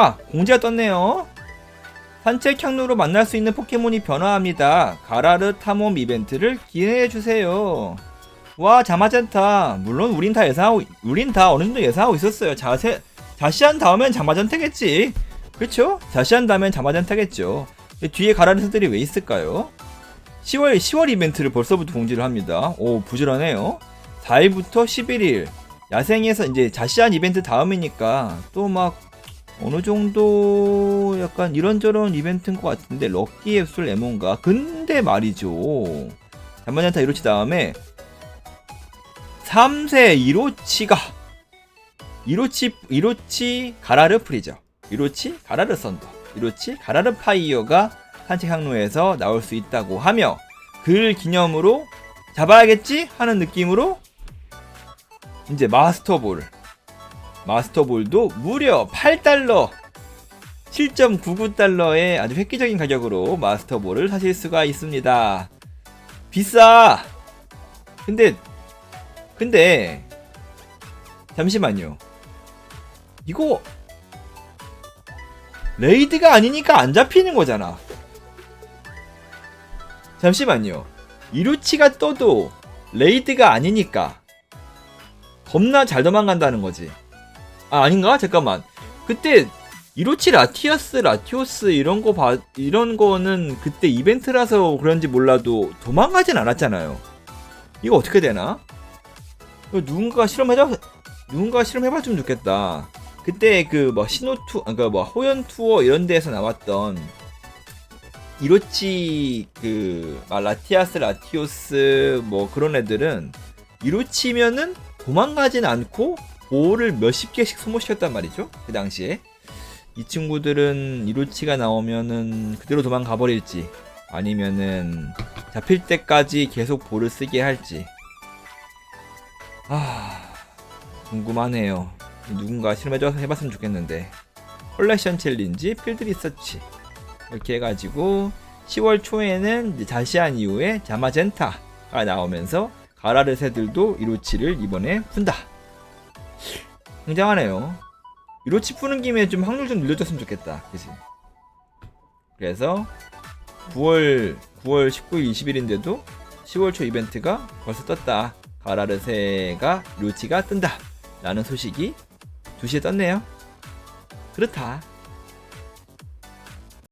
아, 공지가 떴네요. 산책 향로로 만날 수 있는 포켓몬이 변화합니다. 가라르 탐험 이벤트를 기대해 주세요. 와, 자마젠타. 물론 우린 다 예상하고 우린 다 어느 정도 예상하고 있었어요. 자세 자시한 다음엔 자마젠타겠지. 그렇죠? 자시한 다음엔 자마젠타겠죠. 뒤에 가라르스들이 왜 있을까요? 10월 10월 이벤트를 벌써부터 공지를 합니다. 오, 부지런해요. 4일부터 11일 야생에서 이제 자시한 이벤트 다음이니까 또 막 어느 정도 약간 이런저런 이벤트인 것 같은데 럭키 앱술 레몬가? 근데 말이죠. 잠만연타 이로치 다음에 3세 이로치가 이로치 이로치 가라르 프리저 이로치 가라르 썬더 이로치 가라르 파이어가 산책 항로에서 나올 수 있다고 하며 그 기념으로 잡아야겠지? 하는 느낌으로 이제 마스터볼 마스터볼도 무려 8달러 7.99달러의 아주 획기적인 가격으로 마스터볼을 사실 수가 있습니다. 비싸. 근데 근데 잠시만요. 이거 레이드가 아니니까 안 잡히는 거잖아. 잠시만요. 이루치가 떠도 레이드가 아니니까 겁나 잘 도망간다는 거지. 아 아닌가? 잠깐만. 그때 이로치 라티아스, 라티오스 이런 거 봐, 이런 거는 그때 이벤트라서 그런지 몰라도 도망가진 않았잖아요. 이거 어떻게 되나? 누군가 실험해줘, 누군가 실험해봤으면 좋겠다. 그때 그 뭐 신호 투, 그러니까 뭐 호연 투어 이런 데에서 나왔던 이로치 그막 라티아스, 라티오스 뭐 그런 애들은 이로치면은 도망가진 않고 볼을 몇십 개씩 소모시켰단 말이죠. 그 당시에. 이 친구들은 이로치가 나오면은 그대로 도망가 버릴지 아니면은 잡힐 때까지 계속 볼을 쓰게 할지. 아, 궁금하네요. 누군가 실험해줘서 해봤으면 좋겠는데. 컬렉션 챌린지, 필드 리서치. 이렇게 해가지고 10월 초에는 자시한 이후에 자마젠타가 나오면서 가라르 새들도 이로치를 이번에 푼다. 굉장하네요. 이로치 푸는 김에 좀 확률 좀 늘려줬으면 좋겠다. 그치? 그래서 9월 9월 19일 20일인데도 10월 초 이벤트가 벌써 떴다. 가라르세가 이로치가 뜬다. 라는 소식이 2시에 떴네요. 그렇다.